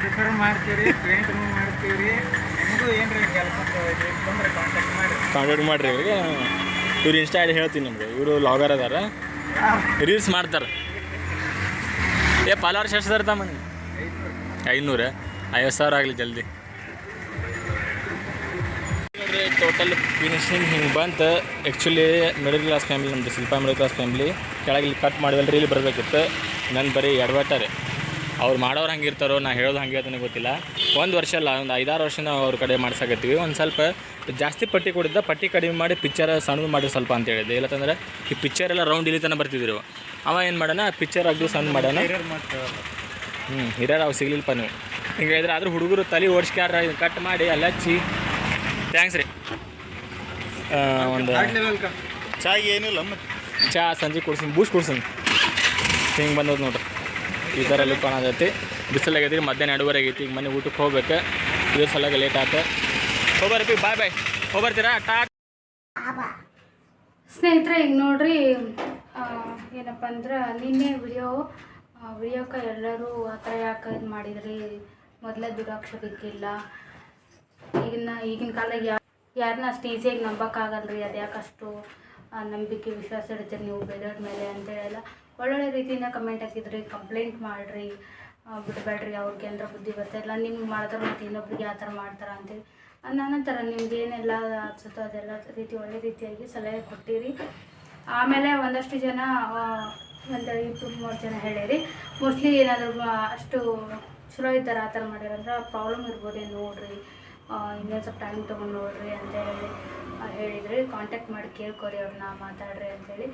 ಪ್ರಿಪೇರ್ ಮಾಡ್ತೀವಿ ಪೇಂಟ್ ಮಾಡ್ತೀವಿ ನಿಮಗೂ ಏನ್ರಿ ಕೆಲಸ ಬಂದ್ರೆ ಕಾಂಟ್ಯಾಕ್ಟ್ ಮಾಡಿ. ಕಾಂಟ್ಯಾಕ್ಟ್ ಮಾಡಿರಿ ಇವ್ರಿಗೆ. ಇವ್ರು ಇನ್ಸ್ಟಾ ಐಡಿ ಹೇಳ್ತೀನಿ ನಿಮಗೆ. ಇವರು ಲಾಗರ್ ಅದಾರ. ರೀಲ್ಸ್ ಮಾಡ್ತಾರೆ. ಏ ಪಾಲಾರ್ ಎಷ್ಟು ಅದಾರ ತಮ್ಮ ಐನೂರ. ಐವತ್ತು ಸಾವಿರ ಆಗಲಿ ಜಲ್ದಿ. ಟೋಟಲ್ ಫಿನಿಶಿಂಗ್ ಹಿಂಗೆ ಬಂತು. ಆ್ಯಕ್ಚುಲಿ ಮಿಡಲ್ ಕ್ಲಾಸ್ ಫ್ಯಾಮಿಲಿ ನಮ್ಮದು ಶಿಲ್ಪ ಮಿಡಲ್ ಕ್ಲಾಸ್ ಫ್ಯಾಮಿಲಿ ಕೆಳಗೆ ಇಲ್ಲಿ ಕಟ್ ಮಾಡಿದಲ್ರಿ ಇಲ್ಲಿ ಬರಬೇಕಿತ್ತು. ನನ್ನ ಬರೀ ಎಡವಟ್ಟಾರೆ ಅವ್ರು ಮಾಡೋರು ಹಂಗೆ ಇರ್ತಾರೋ ನಾ ಹೇಳೋದು ಹಂಗೆ ಇರ್ತಾನೆ ಗೊತ್ತಿಲ್ಲ. ಒಂದು ವರ್ಷ ಅಲ್ಲ ಒಂದು ಐದಾರು ವರ್ಷ ನಾವು ಅವ್ರ ಕಡೆ ಮಾಡ್ಸಾಕತ್ತೀವಿ. ಒಂದು ಸ್ವಲ್ಪ ಜಾಸ್ತಿ ಪಟ್ಟಿ ಕೊಡಿದ್ದ ಪಟ್ಟಿ ಕಡಿಮೆ ಮಾಡಿ ಪಿಕ್ಚರ್ ಸಣ್ಣ ಮಾಡಿ ಸ್ವಲ್ಪ ಅಂತ ಹೇಳಿದ್ದೆ ಇಲ್ಲತ್ತಂದ್ರೆ ಈ ಪಿಕ್ಚರ್ ಎಲ್ಲ ರೌಂಡ್ ಇಲ್ಲಿ ತನಕ ಬರ್ತಿದ್ರು. ಅವ ಏನು ಮಾಡೋಣ ಪಿಕ್ಚರ್ ಆಗ್ದು ಸಣ್ಣ ಮಾಡೋಣ. ಹ್ಞೂ ಹಿರಿಯರು ಅವು ಸಿಗ್ಲಿಲ್ಲಪ್ಪ ನೀವು. ಹಿಂಗೆ ಇದ್ರೆ ಆದರೂ ಹುಡುಗರು ತಲೆ ಓಡಿಸ್ಕ್ಯಾರ ಕಟ್ ಮಾಡಿ ಅಲ್ಲಿ ಹಚ್ಚಿ. ಥ್ಯಾಂಕ್ಸ್ ರೀ. ಒಂದು ಚಾ ಚಾಯ್ ಏನಿಲ್ಲ ಚಾ ಸಂಜೆ ಕುಡ್ಸೀನಿ ಬೂಸ್ಟ್ ಕುಡ್ಸೀನಿ ಹಿಂಗೆ ಬಂದದ್ದು ನೋಡ್ರಿ. ಈ ಥರ ಲುಕ್ ಕಾಣತೈತಿ ಬಿಸಿಲಾಗೈತಿ, ಮಧ್ಯಾಹ್ನ ಎರಡುವರೆ ಐತಿ ಈಗ ಮನೆ ಊಟಕ್ಕೆ ಹೋಗ್ಬೇಕು. ಇದ್ರ ಸಲಾಗ ಲೇಟ್ ಆಯ್ತು. ಹೋಗ್ಬರ್ರಿ ಬಾಯ್ ಬಾಯ್ ಹೋಗ್ಬರ್ತೀರಾ? ಟಾ ಸ್ನೇಹಿತರೆ, ಈಗ ನೋಡ್ರಿ ಏನಪ್ಪ ಅಂದ್ರೆ ನಿನ್ನೆ ವಿಡಿಯೋ ವಿಡಿಯೋಕ್ಕೆ ಎಲ್ಲರೂ ಆ ಥರ ಯಾಕೆ ಇದು ಮಾಡಿದ್ರಿ? ಮೊದಲೇ ದುರಾಕ್ಷರ ಈಗಿನ ಈಗಿನ ಕಾಲದಾಗ ಯಾ ಯಾರನ್ನ ಅಷ್ಟು ಈಸಿಯಾಗಿ ನಂಬಕ್ಕಾಗಲ್ರಿ? ಅದು ಯಾಕಷ್ಟು ಅಷ್ಟು ನಂಬಿಕೆ, ವಿಶ್ವಾಸ ಇಡ್ತೀರಿ ನೀವು ಬೇರೆಯವ್ರ ಮೇಲೆ ಅಂತೇಳೆಲ್ಲ ಒಳ್ಳೊಳ್ಳೆ ರೀತಿಯಿಂದ ಕಮೆಂಟ್ ಹಾಕಿದ್ರಿ ಕಂಪ್ಲೇಂಟ್ ಮಾಡಿರಿ ಬಿಡಬೇಡ್ರಿ ಅವ್ರಿಗೆ ಏನಾರ ಬುದ್ಧಿ ಬರ್ತಾಯಿಲ್ಲ ನಿಮ್ಗೆ ಮಾಡಿದ್ರೆ ಮತ್ತು ಇನ್ನೊಬ್ರಿಗೆ ಯಾವ ಥರ ಮಾಡ್ತಾರೆ ಅಂತೇಳಿ ನಂತರ ನಿಮ್ಗೆ ಏನೆಲ್ಲ ಅನ್ಸುತ್ತೋ ಅದೆಲ್ಲ ರೀತಿ ಒಳ್ಳೆ ರೀತಿಯಾಗಿ ಸಲಹೆ ಕೊಟ್ಟಿರಿ. ಆಮೇಲೆ ಒಂದಷ್ಟು ಜನ ಒಂದು ಇಬ್ಬರು ಮೂರು ಜನ ಹೇಳಿರಿ. ಮೋಸ್ಟ್ಲಿ ಏನಾದರೂ ಅಷ್ಟು ಚಲೋ ಇದ್ದಾರೆ, ಆ ಥರ ಮಾಡ್ಯಾರಂದ್ರೆ ಪ್ರಾಬ್ಲಮ್ ಇರ್ಬೋದೇನು ನೋಡಿರಿ. ಇನ್ನೊಂದು ಸ್ವಲ್ಪ ಟೈಮ್ ತೊಗೊಂಡು ನೋಡಿರಿ ಅಂತ ಹೇಳಿ ಹೇಳಿದ್ರಿ. ಕಾಂಟ್ಯಾಕ್ಟ್ ಮಾಡಿ ಕೇಳ್ಕೊರಿ ಅವ್ರನ್ನ, ಮಾತಾಡ್ರಿ ಅಂತೇಳಿ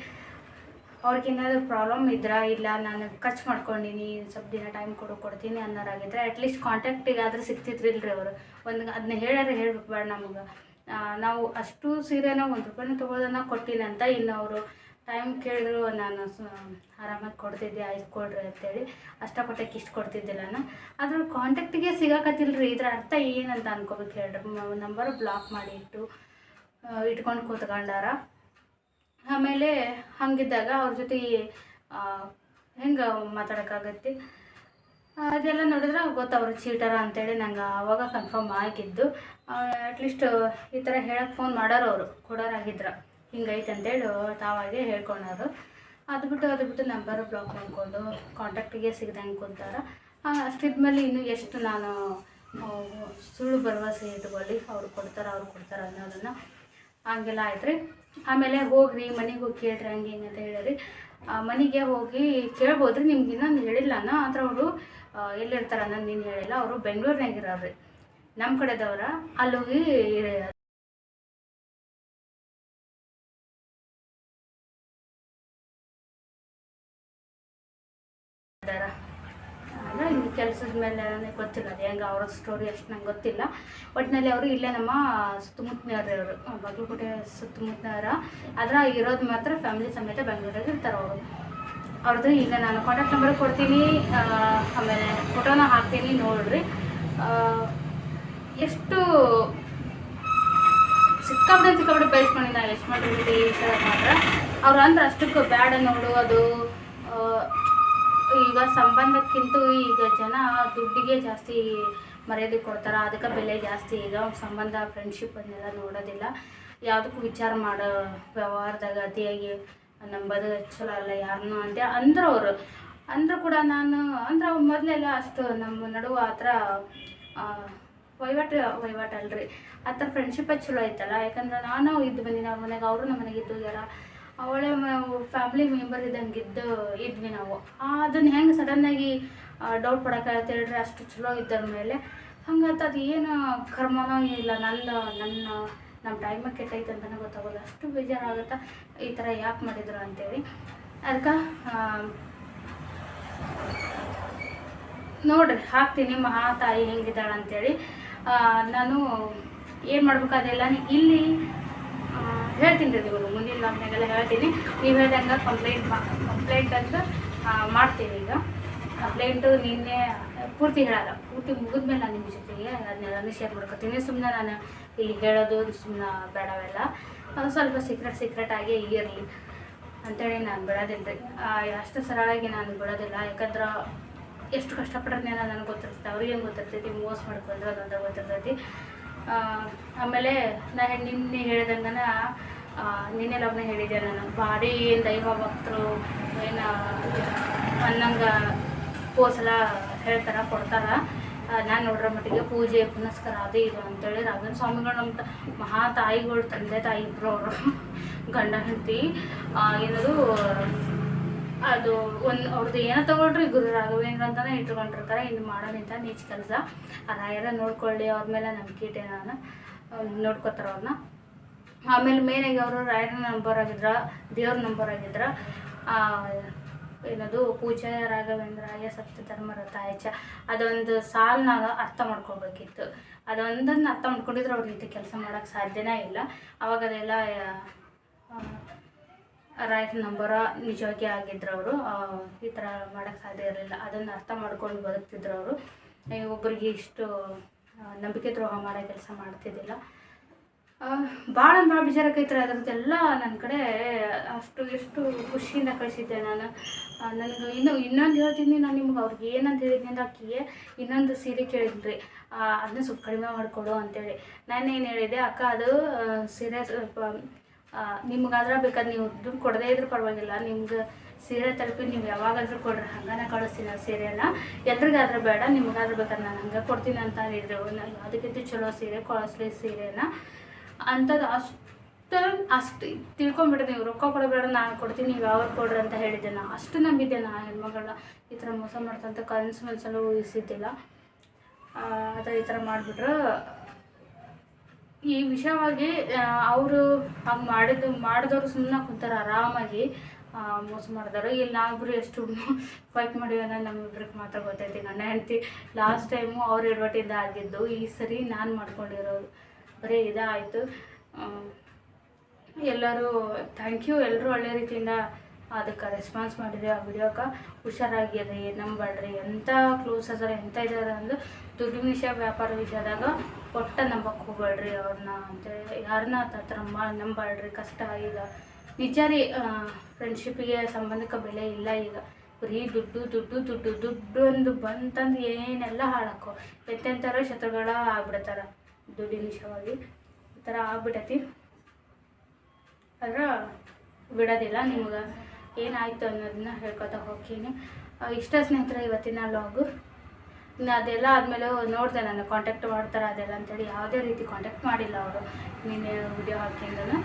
ಅವ್ರಿಗೇನಾದ್ರು ಪ್ರಾಬ್ಲಮ್ ಇದ್ರಾ? ಇಲ್ಲ, ನಾನು ಖರ್ಚು ಮಾಡ್ಕೊಂಡಿನಿ, ಸ್ವಲ್ಪ ದಿನ ಟೈಮ್ ಕೊಡು, ಕೊಡ್ತೀನಿ ಅನ್ನೋರಾಗಿದ್ರೆ ಅಟ್ಲೀಸ್ಟ್ ಕಾಂಟ್ಯಾಕ್ಟಿಗಾದ್ರೂ ಸಿಗ್ತಿದ್ರಿಲ್ರಿ ಅವರು. ಒಂದು ಅದನ್ನ ಹೇಳಾರ ಹೇಳ್ಬೇಕು ಬೇಡ ನಮಗೆ ನಾವು ಅಷ್ಟು ಸೀರೆನ ಒಂದು ರೂಪಾಯಿನ ತೊಗೊಳೋದನ್ನ ಅಂತ ಇನ್ನು ಅವರು ಟೈಮ್ ಕೇಳಿದ್ರು, ನಾನು ಆರಾಮಾಗಿ ಕೊಡ್ತಿದ್ದೆ, ಆಯ್ತು ಕೊಡ್ರಿ ಅಂತೇಳಿ. ಅಷ್ಟಪಟ್ಟಕ್ಕೆ ಇಷ್ಟು ಕೊಡ್ತಿದ್ದಿಲ್ಲ ನಾನು. ಆದರೂ ಕಾಂಟ್ಯಾಕ್ಟಿಗೆ ಸಿಗಾಕತ್ತಿಲ್ರಿ. ಇದ್ರ ಅರ್ಥ ಏನಂತ ಅನ್ಕೋಬೇಕು ಹೇಳ್ರಿ. ನಂಬರ್ ಬ್ಲಾಕ್ ಮಾಡಿ ಇಟ್ಟು ಇಟ್ಕೊಂಡು ಕೂತ್ಕೊಂಡಾರ. ಆಮೇಲೆ ಹಂಗಿದ್ದಾಗ ಅವ್ರ ಜೊತೆ ಹೆಂಗೆ ಮಾತಾಡೋಕ್ಕಾಗತ್ತೆ? ಅದೆಲ್ಲ ನೋಡಿದ್ರೆ ಗೊತ್ತವ್ರು ಚೀಟರ ಅಂತೇಳಿ ನಂಗೆ ಆವಾಗ ಕನ್ಫರ್ಮ್ ಆಗಿದ್ದು. ಅಟ್ಲೀಸ್ಟ್ ಈ ಥರ ಹೇಳಕ್ಕೆ ಫೋನ್ ಮಾಡೋರು ಅವರು, ಕೊಡೋರಾಗಿದ್ರು. ಹಿಂಗೈತೆ ಅಂತೇಳಿ ತಾವಾಗೆ ಹೇಳ್ಕೊಳೋರು ಅದು ಬಿಟ್ಟು ಅದು ಬಿಟ್ಟು ನಂಬರ್ ಬ್ಲಾಕ್ ಮಾಡ್ಕೊಂಡು ಕಾಂಟ್ಯಾಕ್ಟಿಗೆ ಸಿಗ್ದಂಗೆ ಕೂತಾರ. ಅಷ್ಟಿದ್ಮೇಲೆ ಇನ್ನು ಎಷ್ಟು ನಾನು ಸುಳ್ಳು ಭರವಸೆ ಇಟ್ಕೊಳ್ಳಿ, ಅವ್ರು ಕೊಡ್ತಾರೆ ಅವ್ರು ಕೊಡ್ತಾರೆ ಅನ್ನೋದನ್ನು ಹಂಗೆಲ್ಲ ಆಯ್ತು ರೀ ಆಮೇಲೆ ಹೋಗ್ರಿ, ಮನೆಗೆ ಹೋಗಿ ಕೇಳ್ರಿ ಹಂಗೆ ಹಿಂಗೆ ಅಂತ ಹೇಳಿರಿ. ಮನೆಗೆ ಹೋಗಿ ಕೇಳ್ಬೋದ್ರಿ, ನಿಮ್ಗೆ ಇನ್ನೊಂದು ಹೇಳಿಲ್ಲ ಆದ್ರೆ ಅವರು ಎಲ್ಲಿರ್ತಾರ ನಾನು ನೀನು ಹೇಳಿಲ್ಲ, ಅವರು ಬೆಂಗಳೂರಿನಾಗ ಇರೋರು. ನಮ್ಮ ಕಡೆದವ್ರ ಅಲ್ಲೋಗಿ ಕೆಲಸದ ಮೇಲೆ ನನಗೆ ಗೊತ್ತಿಲ್ಲ. ಅದು ಹೆಂಗೆ ಅವ್ರ ಸ್ಟೋರಿ ಅಷ್ಟು ನಂಗೆ ಗೊತ್ತಿಲ್ಲ. ಒಟ್ಟಿನಲ್ಲಿ ಅವರು ಇಲ್ಲೇ ನಮ್ಮ ಸುತ್ತಮುತ್ತನವ್ರು ಅವರು ಬಾಗಲಕೋಟೆ ಸುತ್ತಮುತ್ತನವರ. ಆದ್ರೆ ಇರೋದು ಮಾತ್ರ ಫ್ಯಾಮಿಲಿ ಸಮೇತ ಬೆಂಗಳೂರಲ್ಲಿ ಇರ್ತಾರೆ ಅವರು. ಅವ್ರದ್ದು ಈಗ ನಾನು ಕಾಂಟ್ಯಾಕ್ಟ್ ನಂಬರ್ ಕೊಡ್ತೀನಿ. ಆಮೇಲೆ ಫೋಟೋನ ಹಾಕ್ತೀನಿ, ನೋಡ್ರಿ. ಎಷ್ಟು ಸಿಕ್ಕಾಪಟ್ಟೆ ಸಿಕ್ಕಾಪಟ್ಟೆ ಬಯಸ್ಕೊಂಡಿದ್ದ ಎಷ್ಟು ಮಾಡಿ ಈ ಥರ ಮಾತ್ರ. ಅವ್ರು ಅಂದ್ರೆ ಅಷ್ಟಕ್ಕೆ ಬ್ಯಾಡ ನೋಡು ಅದು. ಈಗ ಸಂಬಂಧಕ್ಕಿಂತ ಈಗ ಜನ ದುಡ್ಡಿಗೆ ಜಾಸ್ತಿ ಮರ್ಯಾದೆ ಕೊಡ್ತಾರೆ, ಅದಕ್ಕೆ ಬೆಲೆ ಜಾಸ್ತಿ. ಈಗ ಸಂಬಂಧ ಫ್ರೆಂಡ್ಶಿಪ್ ಅನ್ನೆಲ್ಲ ನೋಡೋದಿಲ್ಲ. ಯಾವುದಕ್ಕೂ ವಿಚಾರ ಮಾಡೋ ವ್ಯವಹಾರದಾಗ ಅತಿಯಾಗಿ ನಂಬೋದು ಚಲೋ ಅಲ್ಲ ಯಾರನ್ನೂ ಅಂತ. ಅಂದ್ರೆ ಅವರು. ಅಂದರೂ ಕೂಡ ನಾನು, ಅಂದ್ರೆ ಮೊದಲೆಲ್ಲ ಅಷ್ಟು ನಮ್ಮ ನಡುವೆ ಆ ಥರ ವಹಿವಾಟು ವಹಿವಾಟು ಅಲ್ರಿ. ಆ ಥರ ಫ್ರೆಂಡ್ಶಿಪ್ಪೇ ಚಲೋ ಐತಲ್ಲ. ಯಾಕಂದ್ರೆ ನಾನು ಇದ್ದು ಬಂದಿನಿ, ಅವ್ರ ಮನೆಗೆ, ಅವರು ನಮ್ಮ ಮನೆಗೆ ಇದ್ದು ಹೋಗ್ಯಾರ ಅವಳೆ ಫ್ಯಾಮಿಲಿ ಮೆಂಬರ್ ಇದ್ದಂಗೆ ಇದ್ದು ಇದ್ವಿ ನಾವು. ಅದನ್ನ ಹೆಂಗೆ ಸಡನ್ನಾಗಿ ಡೌಟ್ ಪಡೋಕೆ ಹೇಳ್ರಿ ಅಷ್ಟು ಚಲೋ ಇದ್ದರ ಮೇಲೆ. ಹಂಗಂತ ಅದು ಏನು ಕರ್ಮನೋ ಇಲ್ಲ, ನನ್ನ ನನ್ನ ನಮ್ಮ ಟೈಮ ಕೆಟ್ಟೈತೆ ಅಂತಲೇ ಗೊತ್ತಾಗೋದು ಅಷ್ಟು ಬೇಜಾರಾಗುತ್ತೆ ಈ ಥರ ಯಾಕೆ ಮಾಡಿದ್ರು ಅಂತೇಳಿ. ಅದಕ್ಕೆ ನೋಡ್ರಿ, ಹಾಕ್ತೀನಿ, ಮಹಾ ತಾಯಿ ಹೆಂಗಿದ್ದಾಳೆ ಅಂತೇಳಿ ನಾನು ಏನು ಮಾಡ್ಬೇಕು ಅದೆಲ್ಲ ಇಲ್ಲಿ ಹೇಳ್ತೀನಿ ರೀ ನೀವು, ಮುಂದಿನ ಲಾಗ್ನಾಗೆಲ್ಲ ಹೇಳ್ತೀನಿ. ನೀವು ಹೇಳ್ದಂಗೆ ಕಂಪ್ಲೇಂಟ್ ಮಾ ಕಂಪ್ಲೇಂಟ್ ಅಂತ ಮಾಡ್ತೀನಿ ಈಗ. ಕಂಪ್ಲೇಂಟು ನಿನ್ನೆ ಪೂರ್ತಿ ಹೇಳಲ್ಲ. ಪೂರ್ತಿ ಮುಗಿದ್ಮೇಲೆ ನಾನು ನಿಮ್ಮ ಜೊತೆಗೆ ಅದನ್ನೆಲ್ಲನೂ ಶೇರ್ ಮಾಡ್ಕೊತೀನಿ. ಸುಮ್ಮನೆ ನಾನು ಇಲ್ಲಿ ಹೇಳೋದು ಸುಮ್ಮನೆ ಬೇಡವೆಲ್ಲ. ಸ್ವಲ್ಪ ಸೀಕ್ರೆಟ್ ಸೀಕ್ರೆಟ್ ಆಗೇ ಇರಲಿ ಅಂತೇಳಿ ನಾನು ಬಿಡೋದಿಲ್ಲ ರೀ. ಅಷ್ಟು ಸರಳಾಗಿ ನಾನು ಬಿಡೋದಿಲ್ಲ. ಯಾಕಂದ್ರೆ ಎಷ್ಟು ಕಷ್ಟಪಟ್ರೆ ನನಗೆ ಗೊತ್ತಿರ್ತೈತೆ ಅವ್ರಿಗೆ ಗೊತ್ತಿರ್ತೈತಿ, ಮೋಸ ಮಾಡ್ಕೊಂಡ್ರೆ ಅದೊಂದು ಗೊತ್ತಿರ್ತೈತಿ. ಆಮೇಲೆ ನಾ ನಿನ್ನೆ ಹೇಳ್ದಂಗನ ನಿನ್ನೆ ಲಗ್ನ ಹೇಳಿದ್ದೆ ನಾನು. ಭಾರಿ ದೈವ ಭಕ್ತರು, ಏನು, ಅನ್ನಂಗೆ ಕೋಸಲ ಹೇಳ್ತಾರೆ, ಕೊಡ್ತಾರೆ. ನಾನು ನೋಡ್ರ ಮಟ್ಟಿಗೆ ಪೂಜೆ, ಪುನಸ್ಕಾರ ಅದು ಇದು ಅಂತೇಳಿ ರಾಘವೇಂದ್ರ ಸ್ವಾಮಿಗಳು ನಮ್ಮ ಮಹಾ ತಾಯಿಗಳು ತಂದೆ ತಾಯಿ ಇಬ್ಬರು ಅವರು, ಗಂಡ ಹೆಂಡತಿ. ಏನದು ಅದು ಒಂದು ಅವ್ರದ್ದು ಏನೋ ತಗೊಳ್ರಿ ಗುರು ರಾಘವೇಂದ್ರ ಅಂತಾನೆ ಇಟ್ಕೊಂಡಿರ್ತಾರೆ ಇನ್ನು ಮಾಡೋದಿಂತ ನೀಚ್ ಕೆಲಸ. ಆ ರಾಯರ ನೋಡ್ಕೊಳ್ಳಿ, ಅವ್ರ ಮೇಲೆ ನಂಬಿಕೆ ಇಟ್ಟೆ ನಾನು. ನೋಡ್ಕೋತಾರೆ ಅವ್ರನ್ನ ಆಮೇಲೆ ಮೇನಾಗಿ ಅವರು ರಾಯರ ನಂಬರ್ ಆಗಿದ್ರ, ದೇವ್ರ ನಂಬರ್ ಆಗಿದ್ರ ಏನದು ಪೂಜಾ ರಾಘವೇಂದ್ರಾಯ ಸತ್ಯ ಧರ್ಮರ ಆಯ್ಚ, ಅದೊಂದು ಸಾಲ್ನಾಗ ಅರ್ಥ ಮಾಡ್ಕೊಳ್ಬೇಕಿತ್ತು ಅದೊಂದನ್ನು ಅರ್ಥ ಮಾಡ್ಕೊಂಡಿದ್ರೆ ಅವ್ರ ರೀತಿ ಕೆಲಸ ಮಾಡೋಕ್ಕೆ ಸಾಧ್ಯನೇ ಇಲ್ಲ. ಅವಾಗ ಅದೆಲ್ಲ ರೈಟ್ ನಂಬರ ನಿಜವಾಗಿ ಆಗಿದ್ರು ಅವರು ಈ ಥರ ಸಾಧ್ಯ ಇರಲಿಲ್ಲ. ಅದನ್ನು ಅರ್ಥ ಮಾಡ್ಕೊಂಡು ಬದುಕ್ತಿದ್ರು ಅವರು ಒಬ್ಬರಿಗೆ ಇಷ್ಟು ನಂಬಿಕೆ ದ್ರೋಹ ಮಾಡೋ ಕೆಲಸ ಮಾಡ್ತಿದ್ದಿಲ್ಲ. ಭಾಳ ಭಾಳ ಬೇಜಾರಾಗೈತ್ರಿ ಅದ್ರದ್ದೆಲ್ಲ ನನ್ನ ಕಡೆ ಅಷ್ಟು ಎಷ್ಟು ಖುಷಿಯಿಂದ ಕಳಿಸಿದ್ದೆ ನಾನು. ನನಗೆ ಇನ್ನು, ಇನ್ನೊಂದು ಹೇಳ್ತೀನಿ ನಾನು ನಿಮ್ಗೆ. ಅವ್ರಿಗೆ ಏನಂತ ಹೇಳಿದ್ನಿ ಅಂದ್ರೆ ಅಕ್ಕಿಗೆ ಇನ್ನೊಂದು ಸೀರೆ ಕೇಳಿದ್ರಿ. ಅದನ್ನ ಸ್ವಲ್ಪ ಕಡಿಮೆ ಮಾಡಿಕೊಡು ಅಂತೇಳಿ. ನಾನು ಏನು ಹೇಳಿದೆ ಅಕ್ಕ ಅದು ಸೀರೆ ಸ್ವಲ್ಪ ನಿಮ್ಗಾದ್ರೆ ಬೇಕಾದ್ರೆ ನೀವು ದುಡ್ಡು ಕೊಡದೇ ಇದ್ರೂ ಪರವಾಗಿಲ್ಲ. ನಿಮ್ಗೆ ಸೀರೆ ತಲುಪಿ ನೀವು ಯಾವಾಗಾದ್ರೂ ಕೊಡ್ರಿ. ಹಂಗಾನ ಕಳಿಸ್ತೀನಿ ಆ ಸೀರೆನ. ಎಲ್ರಿಗಾದ್ರೆ ಬೇಡ, ನಿಮ್ಗಾದ್ರೂ ಬೇಕಾದ್ರೆ ನಾನು ಹಂಗೆ ಕೊಡ್ತೀನಿ ಅಂತ ಹೇಳಿದ್ರು. ನಾನು ಅದಕ್ಕಿಂತ ಚಲೋ ಸೀರೆ ಕಳಿಸ್ಲಿ ಸೀರೆನ. ಅಂಥದ್ದು ಅಷ್ಟು ಅಷ್ಟು ತಿಳ್ಕೊಂಬಿಡ್ರಿ ನೀವು. ರೊಕ್ಕ ಕೊಡಬೇಡ ನಾನು ಕೊಡ್ತೀನಿ, ನೀವು ಯಾವಾಗ ಕೊಡ್ರಿ ಅಂತ ಹೇಳಿದ್ದೆ ನಾ ಅಷ್ಟು ನಂಬಿದ್ದೆ ನಾ ಹೆಣ್ಮಗಳನ್ನ ಈ ಥರ ಮೋಸ ಮಾಡ್ತಂತ ಕನ್ಸು ಮನಸ್ಸಲ್ಲೂ ಊಹಿಸಿದ್ದಿಲ್ಲ ಆದರೆ ಈ ಥರ ಮಾಡಿಬಿಟ್ರೆ. ಈ ವಿಷಯವಾಗಿ ಅವರು ಮಾಡಿದ್ದು, ಮಾಡಿದವರು ಸುಮ್ಮನೆ ಕೂತಾರೆ, ಆರಾಮಾಗಿ ಮೋಸ ಮಾಡಿದಾರೆ ಇಲ್ಲಿ ನಾವಿಬ್ರು ಎಷ್ಟು ಫೈಟ್ ಮಾಡಿವಿ ಅನ್ನೋದು ನಮ್ಮಿಬ್ರಿಗೆ ಮಾತ್ರ ಗೊತ್ತೈತಿ. ನನ್ನ ಹೆಂಡತಿ ಲಾಸ್ಟ್ ಟೈಮು ಅವ್ರ ಎಡವಟ್ಟಿಂದ ಆಗಿದ್ದು, ಈ ಸರಿ ನಾನು ಮಾಡ್ಕೊಂಡಿರೋದು. ಬರೀ ಇದಾಯಿತು. ಎಲ್ಲರೂ ಥ್ಯಾಂಕ್ ಯು ಎಲ್ಲರೂ ಒಳ್ಳೆ ರೀತಿಯಿಂದ ಅದಕ್ಕೆ ರೆಸ್ಪಾನ್ಸ್ ಮಾಡಿದ್ರಿ ಆ ವಿಡಿಯೋಕ್ಕೆ ಹುಷಾರಾಗಿರ್ರಿ ನಂಬಳ್ರಿ. ಎಂಥ ಕ್ಲೋಸ್ ಅದಾರ ಎಂಥ ಇದಾರ ಅಂದ್ರೆ ದುಡ್ಡು ವಿಷಯ, ವ್ಯಾಪಾರ ವಿಷಯದಾಗ ಒಟ್ಟ ನಂಬಕ್ಕೆ ಹೋಗ್ಬೇಡ್ರಿ ಅವ್ರನ್ನ ಅಂತೇಳಿ ಯಾರನ್ನ ಆ ಮಾ ನಂಬಾಡ್ರಿ ಕಷ್ಟ ಈಗ ನಿಜ ರೀ ಫ್ರೆಂಡ್ಶಿಪ್ಪಿಗೆ ಸಂಬಂಧಕ್ಕೆ ಬೆಲೆ ಇಲ್ಲ ಈಗ. ಬರೀ ದುಡ್ಡು ದುಡ್ಡು ದುಡ್ಡು ದುಡ್ಡು ಒಂದು ಬಂತಂದು ಏನೆಲ್ಲ ಹಾಳಾಕೋ. ಎಂತೆಂಥರ ಶತ್ರುಗಳ ಆಗ್ಬಿಡ್ತಾರ. ದುಡ್ಡಿನ ವಿಷಯವಾಗಿ ಈ ಥರ ಆಗ್ಬಿಟ್ಟೈತಿ ಆದ್ರೆ ಬಿಡೋದಿಲ್ಲ ನಿಮ್ಗೆ. ಏನಾಯಿತು ಅನ್ನೋದನ್ನ ಹೇಳ್ಕೊತಾ ಹೋಗ್ತೀನಿ. ಇಷ್ಟ ಸ್ನೇಹಿತರೆ, ಇವತ್ತಿನ ಲಾಗು ಇನ್ನು ಅದೆಲ್ಲ ಆದಮೇಲೆ ನೋಡಿದೆ ನಾನು ಕಾಂಟ್ಯಾಕ್ಟ್ ಮಾಡ್ತಾರೆ ಅದೆಲ್ಲ ಅಂತೇಳಿ ಯಾವುದೇ ರೀತಿ ಕಾಂಟ್ಯಾಕ್ಟ್ ಮಾಡಿಲ್ಲ ಅವರು. ನೀನು ವಿಡಿಯೋ ಹಾಕಿಂದನು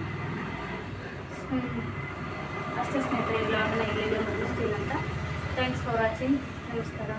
ಅಷ್ಟೇ ಸ್ನೇಹಿತರೆ ಇಲ್ಲ ಇಲ್ಲಿಗೆ ಮುಗಿಸ್ತೀನಿ ಅಂತ. ಥ್ಯಾಂಕ್ಸ್ ಫಾರ್ ವಾಚಿಂಗ್ ನಮಸ್ಕಾರ.